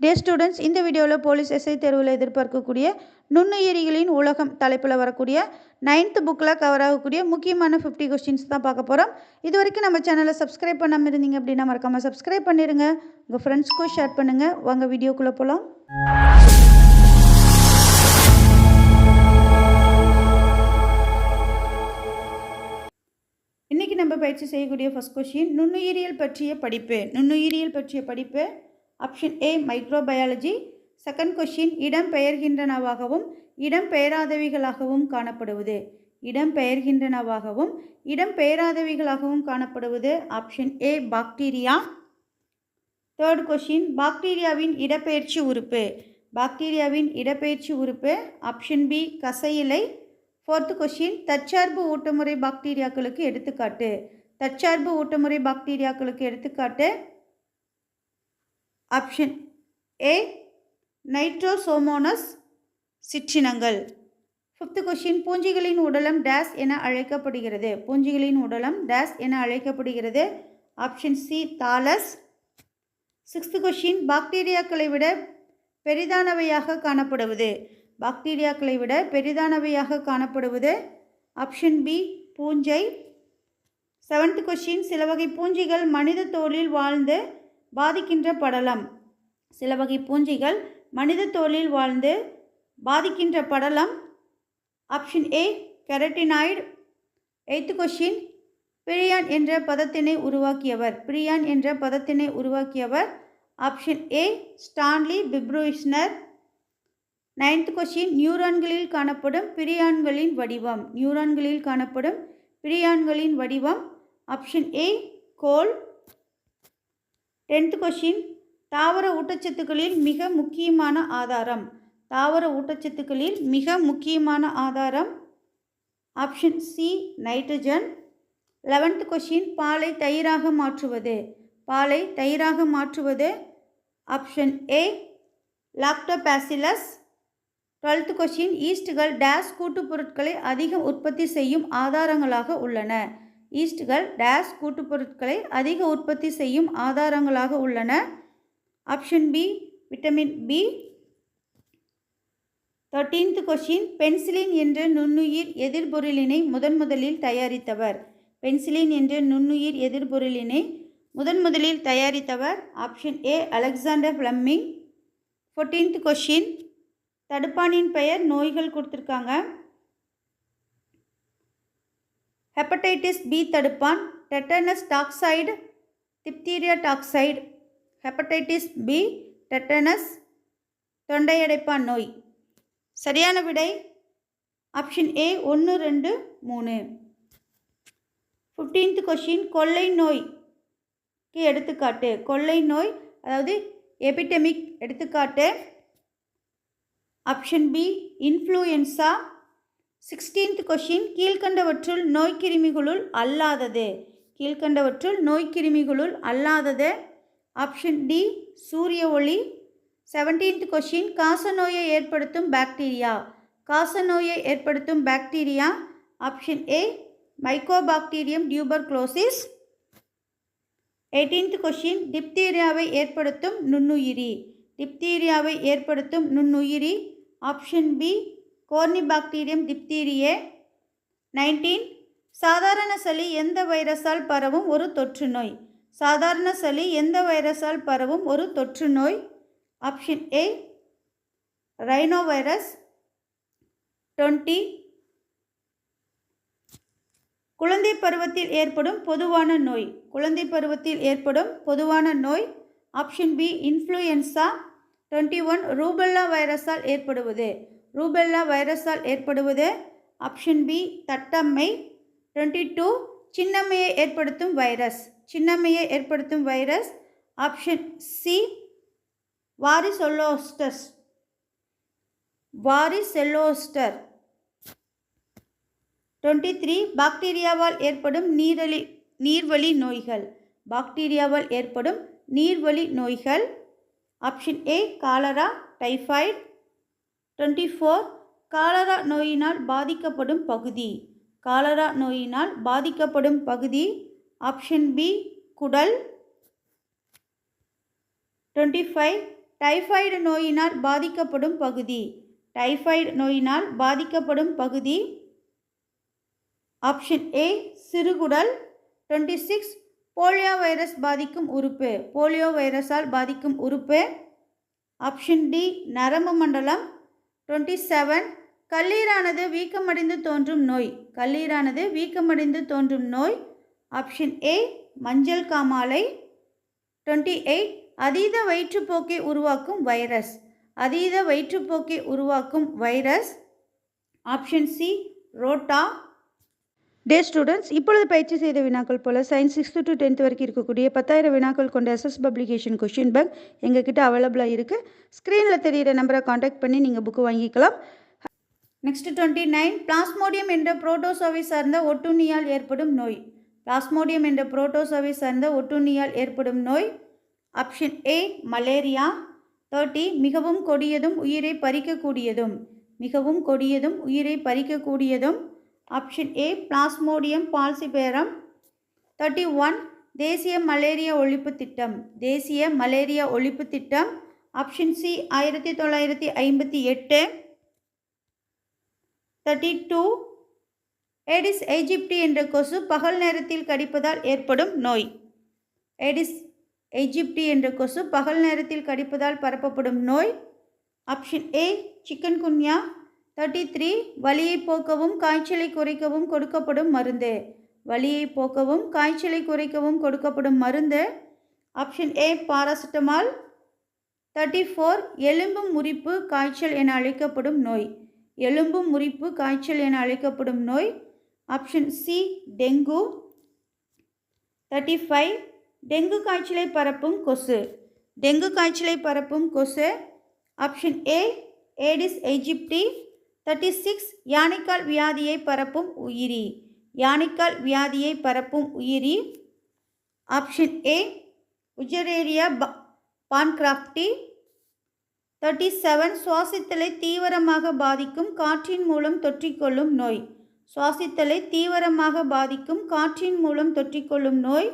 டே students இந்த வீடியோவில் police SI தேர்வில் எதிர்பார்க்கக்கூடிய நுண்ணுயிரிகளின் உலகம் தலைப்பில் வரக்கூடிய நைன்த்து புக்கில் கவர் ஆகக்கூடிய முக்கியமான ஃபிஃப்டி கொஸ்டின்ஸ் தான் பார்க்க போகிறோம் இது வரைக்கும் நம்ம சேனலை சப்ஸ்கிரைப் பண்ணாமல் இருந்தீங்க அப்படின்னா மறக்காமல் சப்ஸ்கிரைப் பண்ணிடுங்க உங்கள் ஃப்ரெண்ட்ஸ்க்கும் ஷேர் பண்ணுங்கள் வாங்க வீடியோக்குள்ளே போகலாம் இன்றைக்கி நம்ம பயிற்சி செய்யக்கூடிய ஃபஸ்ட் கொஷின் நுண்ணுயிரியல் பற்றிய படிப்பு. நுண்ணுயிரியல் பற்றிய படிப்பு option A microbiology second question இடம் பெயர்கின்றனவாகவும் இடம் பெயராதவிகளாகவும் காணப்படுவது. இடம் பெயர்கின்றனவாகவும் இடம் பெயராதவிகளாகவும் காணப்படுவது. Option A bacteria third question பாக்டீரியாவின் இடப்பெயர்ச்சி உறுப்பு. பாக்டீரியாவின் இடப்பெயர்ச்சி உறுப்பு. ஆப்ஷன் பி கசையிலை. ஃபோர்த்து கொஷின் தற்சார்பு ஊட்டமுறை பாக்டீரியாக்களுக்கு எடுத்துக்காட்டு. தற்சார்பு ஊட்டமுறை பாக்டீரியாக்களுக்கு எடுத்துக்காட்டு. ஆப்ஷன் ஏ நைட்ரோசோமோனஸ் சிற்றினங்கள். ஃபிஃப்த்து கொஷின் பூஞ்சிகளின் உடலம் டேஸ் என அழைக்கப்படுகிறது. பூஞ்சிகளின் உடலம் டேஸ் என அழைக்கப்படுகிறது. Option C thallus sixth question பாக்டீரியாக்களை விட பெரிதானவையாக காணப்படுவது. பாக்டீரியாக்களை விட பெரிதானவையாக காணப்படுவது. ஆப்ஷன் பி பூஞ்சை. செவன்த் கொஷின் சில வகை பூஞ்சிகள் மனித தோலில் வாழ்ந்து பாதிக்கின்ற படலம். சில வகை பூஞ்சிகள் மனித தோலில் வாழ்ந்து பாதிக்கின்ற படலம். Option A keratinoid eighth question prion என்ற பதத்தினை உருவாக்கியவர். பிரியான் என்ற பதத்தினை உருவாக்கியவர். Option A Stanley Prusiner ninth question நியூரான்களில் காணப்படும் பிரியான்களின் வடிவம். நியூரான்களில் காணப்படும் பிரியான்களின் வடிவம். Option A coil tenth question தாவர ஊட்டச்சத்துக்களில் மிக முக்கியமான ஆதாரம். தாவர ஊட்டச்சத்துக்களில் மிக முக்கியமான ஆதாரம். Option C nitrogen eleventh question பாலை தயிராக மாற்றுவது. பாலை தயிராக மாற்றுவது. Option A lactobacillus twelfth question ஈஸ்ட்கள் டேஸ் கூட்டுப் பொருட்களை அதிக உற்பத்தி செய்யும் ஆதாரங்களாக உள்ளன. ஈஸ்ட்கள் டேஸ் கூட்டுப்பொருட்களை அதிக உற்பத்தி செய்யும் ஆதாரங்களாக உள்ளன. Option B vitamin B. Thirteenth question penicillin என்ற நுண்ணுயிர் எதிர்பொருளினை முதன் முதலில் தயாரித்தவர். பென்சிலின் என்ற நுண்ணுயிர் எதிர்பொருளினை முதன் முதலில் தயாரித்தவர். Option A Alexander Fleming. Fourteenth question தடுப்பானின் பெயர் நோய்கள் கொடுத்துருக்காங்க. ஹெப்படைட்டிஸ் பி தடுப்பான். Tetanus toxoid diphtheria toxoid hepatitis B tetanus தொண்டையடைப்பான் நோய். சரியான விடை ஆப்ஷன் ஏ ஒன்று ரெண்டு மூணு. ஃபிஃப்டீன்த் கொஷின் கொள்ளை நோய்க்கு எடுத்துக்காட்டு. கொள்ளை நோய் அதாவது எபிடெமிக் எடுத்துக்காட்டு. Option B influenza sixteenth question கீழ்கண்டவற்றுள் நோய்க்கிருமிகளுள் அல்லாதது. கீழ்கண்டவற்றுள் நோய்க்கிருமிகளுள் அல்லாதது. ஆப்ஷன் டி சூரிய ஒளி. செவன்டீன்த் கொஷின் காசநோயை ஏற்படுத்தும் பாக்டீரியா காசநோயை ஏற்படுத்தும் bacteria option A mycobacterium tuberculosis eighteenth question டிப்தீரியாவை ஏற்படுத்தும் நுண்ணுயிரி. டிப்தீரியாவை ஏற்படுத்தும் நுண்ணுயிரி. Option B corynebacterium diphtheriae nineteen சாதாரண சளி எந்த வைரஸால் பரவும் ஒரு தொற்று நோய்? சாதாரண சளி எந்த வைரஸால் பரவும் ஒரு தொற்று நோய்? Option A rhino virus twenty குழந்தை பருவத்தில் ஏற்படும் பொதுவான நோய். குழந்தை பருவத்தில் ஏற்படும் பொதுவான நோய். Option B influenza twenty one rubella வைரஸால் ஏற்படுவது. ரூபெல்லா வைரஸால் ஏற்படுவது ஆப்ஷன் பி தட்டம்மை. டுவெண்ட்டி டூ சின்னம்மையை ஏற்படுத்தும் வைரஸ். சின்னம்மையை ஏற்படுத்தும் virus option C varicella zoster varicella zoster. Twenty three பாக்டீரியாவால் ஏற்படும் நீரழி நீர்வழி நோய்கள். பாக்டீரியாவால் ஏற்படும் நீர்வழி நோய்கள். Option A cholera typhoid twenty four cholera நோயினால் பாதிக்கப்படும் பகுதி. காலரா நோயினால் பாதிக்கப்படும் பகுதி. ஆப்ஷன் பி குடல். டுவெண்ட்டி ஃபைவ் டைஃபாய்டு நோயினால் பாதிக்கப்படும் பகுதி. டைஃபாய்டு நோயினால் பாதிக்கப்படும் பகுதி. ஆப்ஷன் ஏ சிறுகுடல். டுவெண்ட்டி சிக்ஸ் போலியோ வைரஸ் பாதிக்கும் உறுப்பு. போலியோ வைரஸால் பாதிக்கும் உறுப்பு. ஆப்ஷன் டி நரம்பு மண்டலம். டுவெண்ட்டி செவன் கல்லீரானது வீக்கமடைந்து தோன்றும் நோய். கல்லீரானது வீக்கமடைந்து தோன்றும் நோய். ஆப்ஷன் ஏ மஞ்சள் காமாலை. டுவெண்ட்டி எயிட் அதீத வயிற்றுப்போக்கை உருவாக்கும் வைரஸ். அதீத வயிற்றுப்போக்கை உருவாக்கும் வைரஸ். Option C rota. டே ஸ்டூடெண்ட்ஸ் இப்பொழுது பயிற்சி செய்த வினாக்கள் போல் சயின்ஸ் சிக்ஸ்த்து டு டென்த் வரைக்கும் இருக்கக்கூடிய பத்தாயிரம் வினாக்கள் கொண்ட எஸ்எஸ் பப்ளிகேஷன் கொஷின் பேங்க் எங்ககிட்ட அவைலபிளாக இருக்குது ஸ்க்ரீனில் தெரிகிற நம்பரை காண்டாக்ட் பண்ணி நீங்கள் புக்கு வாங்கிக்கலாம். நெக்ஸ்ட் டுவெண்ட்டி நைன் பிளாஸ்மோடியம் என்ற புரோட்டோசோவை சார்ந்த ஒட்டுண்ணியால் ஏற்படும் நோய். பிளாஸ்மோடியம் என்ற புரோட்டோசோவை சார்ந்த ஒட்டுண்ணியால் ஏற்படும் நோய். ஆப்ஷன் ஏ மலேரியா தேர்ட்டி மிகவும் கொடியதும் உயிரை பறிக்கக்கூடியதும். மிகவும் கொடியதும் உயிரை பறிக்கக்கூடியதும். Option A plasmodium falciparum. Thirty one தேசிய மலேரியா ஒழிப்பு திட்டம். தேசிய மலேரியா ஒழிப்பு திட்டம். ஆப்ஷன் சி ஆயிரத்தி தொள்ளாயிரத்தி ஐம்பத்தி எட்டு. தேர்ட்டி டூ எடிஸ் எஜிப்டி என்ற கொசு பகல் நேரத்தில் கடிப்பதால் ஏற்படும் நோய். எடிஸ் எஜிப்டி என்ற கொசு பகல் நேரத்தில் கடிப்பதால் பரப்பப்படும் நோய். Option A chikungunya. Thirty three வலியை போக்கவும் காய்ச்சலை குறைக்கவும் கொடுக்கப்படும் மருந்து. வலியை போக்கவும் காய்ச்சலை குறைக்கவும் கொடுக்கப்படும் மருந்து. Option A paracetamol thirty four எலும்பு முறிப்பு காய்ச்சல் என அழைக்கப்படும் நோய். எலும்பு முறிப்பு காய்ச்சல் என அழைக்கப்படும் நோய். Option C dengue. Thirty five dengue காய்ச்சலை பரப்பும் கொசு. டெங்கு காய்ச்சலை பரப்பும் கொசு. Option A Aedes aegypti thirty six யானைக்கால் வியாதியை பரப்பும் உயிரி. யானைக்கால் வியாதியை பரப்பும் உயிரி. Option A Wuchereria bancrofti thirty seven சுவாசித்தலை தீவிரமாக பாதிக்கும் காற்றின் மூலம் தொற்றிக்கொள்ளும் நோய். சுவாசித்தலை தீவிரமாக பாதிக்கும் காற்றின் மூலம் தொற்றிக்கொள்ளும் நோய்.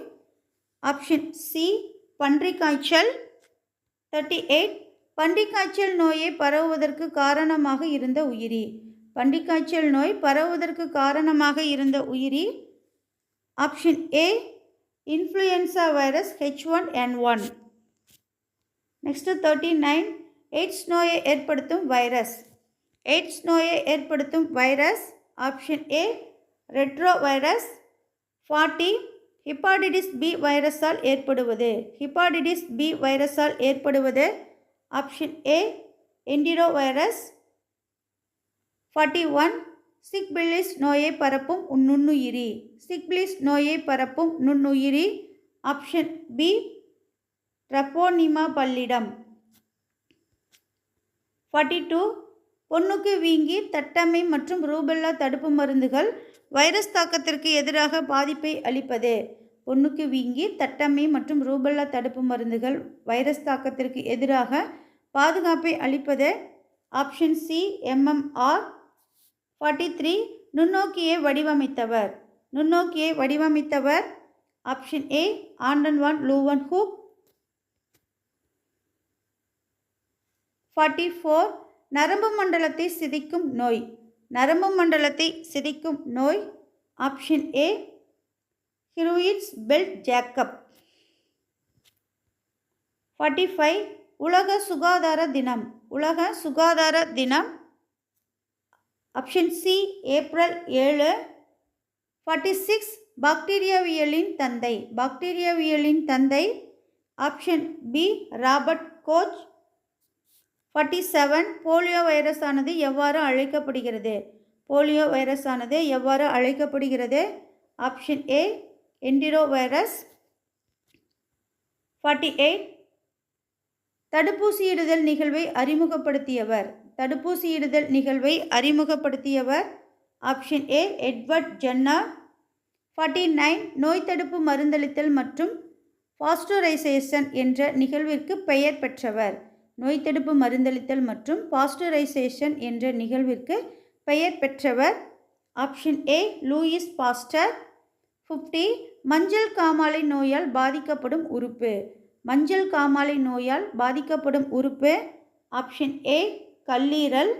ஆப்ஷன் சி பன்றி காய்ச்சல் தேர்ட்டி எயிட் பன்றிக்காய்ச்சல் நோயை பரவுவதற்கு காரணமாக இருந்த உயிரி. பன்றிக்காய்ச்சல் நோய் பரவுவதற்கு காரணமாக இருந்த உயிரி. Option A influenza virus H one N one next thirty nine AIDS நோயை ஏற்படுத்தும் வைரஸ். எய்ட்ஸ் நோயை ஏற்படுத்தும் virus. Option A retro virus forty hepatitis B வைரஸால் ஏற்படுவது. ஹிப்பாடிடிஸ் பி வைரஸால் ஏற்படுவது option A entero virus forty one syphilis நோயை பரப்பும் நுண்ணுயிரி சிக்பிலிஸ் நோயை பரப்பும் நுண்ணுயிரி option B Treponema pallidum forty two பொண்ணுக்கு வீங்கி தட்டம்மை மற்றும் ரூபெல்லா தடுப்பு மருந்துகள் வைரஸ் தாக்கத்திற்கு எதிராக பாதிப்பை அளிப்பது. பொண்ணுக்கு வீங்கி தட்டம்மை மற்றும் ரூபல்லா தடுப்பு மருந்துகள் வைரஸ் தாக்கத்திற்கு எதிராக பாதுகாப்பை அளிப்பது option C MMR forty three நுண்ணோக்கியை வடிவமைத்தவர். நுண்ணோக்கியை வடிவமைத்தவர் option A Anton van Leeuwenhoek forty four நரம்பு மண்டலத்தை சிதைக்கும் நோய். நரம்பு மண்டலத்தை சிதைக்கும் நோய் option A Creutzfeldt Jakob. Forty five உலக சுகாதார தினம். உலக சுகாதார தினம். ஆப்ஷன் சி ஏப்ரல் ஏழு. ஃபார்ட்டி சிக்ஸ் பாக்டீரியாவியலின் தந்தை. பாக்டீரியாவியலின் தந்தை. Option B Robert Koch forty seven polio வைரஸானது எவ்வாறு அழைக்கப்படுகிறது? போலியோ வைரஸானது எவ்வாறு அழைக்கப்படுகிறது? Option A entero virus forty eight தடுப்பூசியிடுதல் நிகழ்வை அறிமுகப்படுத்தியவர். தடுப்பூசியிடுதல் நிகழ்வை அறிமுகப்படுத்தியவர். Option A Edward Jenner forty nine நோய் தடுப்பு மருந்தளித்தல் மற்றும் பாஸ்டரைசேஷன் என்ற நிகழ்விற்கு பெயர் பெற்றவர். நோய் தடுப்பு மருந்தளித்தல் மற்றும் பாஸ்டரைசேஷன் என்ற நிகழ்விற்கு பெயர் பெற்றவர். Option A Louis Pasteur fifty மஞ்சள் காமாலை நோயால் பாதிக்கப்படும் உறுப்பு. மஞ்சள் காமாலை நோயால் பாதிக்கப்படும் உறுப்பு. ஆப்ஷன் ஏ கல்லீரல்.